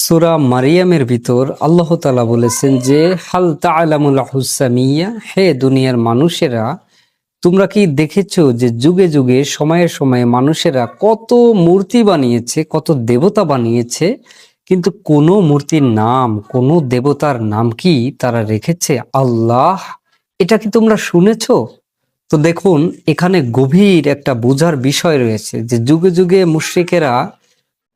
সুরা মারিয়ামের ভিতর আল্লাহ তালা বলেছেন যে, হাল তালামুল হুসামিয়া, হে দুনিয়ার মানুষেরা, তোমরা কি দেখেছ যে যুগে যুগে, সময়ে সময়ে মানুষেরা কত মূর্তি বানিয়েছে, কত দেবতা বানিয়েছে, কিন্তু কোনো মূর্তির নাম, কোনো দেবতার নাম কি তারা রেখেছে? আল্লাহ, এটা কি তোমরা শুনেছো? তো দেখুন, এখানে গভীর একটা বোঝার বিষয় রয়েছে যে যুগে যুগে মুশ্রিকেরা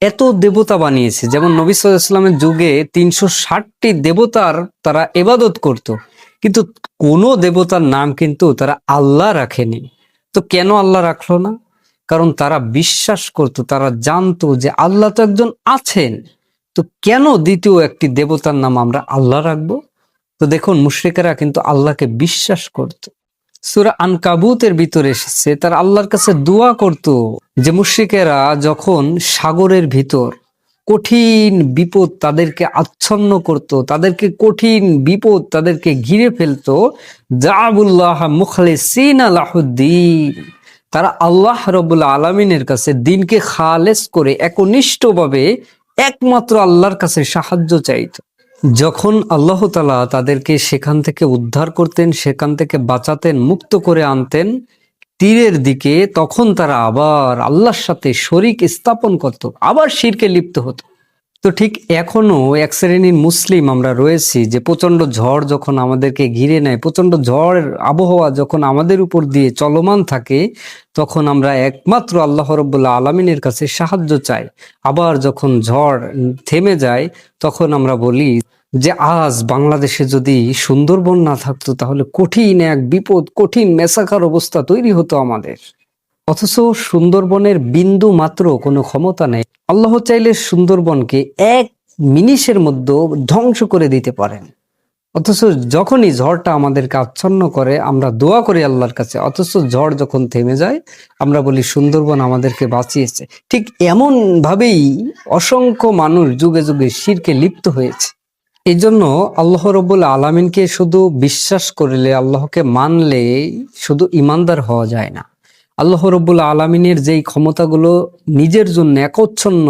এত দেবতা বানিয়েছে। যেমন নবী সাল্লামের যুগে তিনশো ষাটটি দেবতার তারা এবাদত করত। কিন্তু কোনো দেবতার নাম কিন্তু তারা আল্লাহ রাখেনি। তো কেন আল্লাহ রাখল না? কারণ তারা বিশ্বাস করত, তারা জানতো যে আল্লাহ তো একজন আছেন। তো কেন দ্বিতীয় একটি দেবতার নাম আমরা আল্লাহ রাখব? তো দেখুন, মুশ্রিকেরা কিন্তু আল্লাহকে বিশ্বাস করত। সুরা আনকাবুতের ভিতরে এসেছে, তার আল্লাহর কাছে দোয়া করত যে মুশ্রিকেরা যখন সাগরের ভিতর কঠিন বিপদ তাদেরকে আচ্ছন্ন করত, তাদেরকে কঠিন বিপদ তাদেরকে ঘিরে ফেলতো জাবুল্লাহ মুখলিসিন আলাহুদ্দিন তারা আল্লাহ রবুল্লা আলমিনের কাছে দিনকে খালেস করে একনিষ্ঠভাবে একমাত্র আল্লাহর কাছে সাহায্য চাইতো। যখন আল্লাহ তালা তাদেরকে সেখান থেকে উদ্ধার করতেন, সেখান থেকে বাঁচাতেন, মুক্ত করে আনতেন, তীরের দিকে, তখন তারা আবার আল্লাহর সাথে শরিক স্থাপন করত, আবার শিরকে লিপ্ত হতো। তো ঠিক এখনও এক শ্রেণির মুসলিম আমরা রয়েছি যে প্রচণ্ড ঝড় যখন আমাদেরকে ঘিরে নেয় প্রচণ্ড ঝড় আবহাওয়া যখন আমাদের উপর দিয়ে চলমান থাকে, তখন আমরা একমাত্র আল্লাহ রব্বুল্লাহ আলমিনের কাছে সাহায্য চাই। আবার যখন ঝড় থেমে যায়, তখন আমরা বলি যে আজ বাংলাদেশে যদি সুন্দরবন না থাকতো, তাহলে কঠিন এক বিপদ, কঠিন মেসাকার অবস্থা তৈরি হতো আমাদের। অথচ সুন্দরবনের বিন্দু মাত্র কোনো ক্ষমতা নেই। আল্লাহ চাইলে সুন্দরবনকে এক মিনিশের মধ্যে ধ্বংস করে দিতে পারেন। অথচ যখনই ঝড়টা আমাদেরকে আচ্ছন্ন করে, আমরা দোয়া করি আল্লাহর কাছে। অথচ ঝড় যখন থেমে যায়, আমরা বলি, সুন্দরবন আমাদেরকে বাঁচিয়েছে। ঠিক এমন ভাবেই অসংখ্য মানুষ যুগে যুগে শিরকে লিপ্ত হয়েছে। এই জন্য আল্লাহ রব্বুল আলমিনকে শুধু বিশ্বাস করলে, আল্লাহকে মানলে শুধু ইমানদার হওয়া যায় না। আল্লাহ রব্বুল আলমিনের যেই ক্ষমতাগুলো নিজের জন্য একচ্ছন্ন,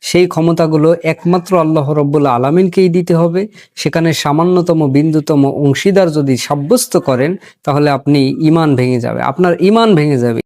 সেই ক্ষমতাগুলো একমাত্র আল্লাহ রব্বুল আলমিনকেই দিতে হবে। সেখানে সামান্যতম বিন্দুতম অংশীদার যদি সাব্যস্ত করেন, তাহলে আপনি ইমান ভেঙে যাবে। আপনার ইমান ভেঙে যাবে।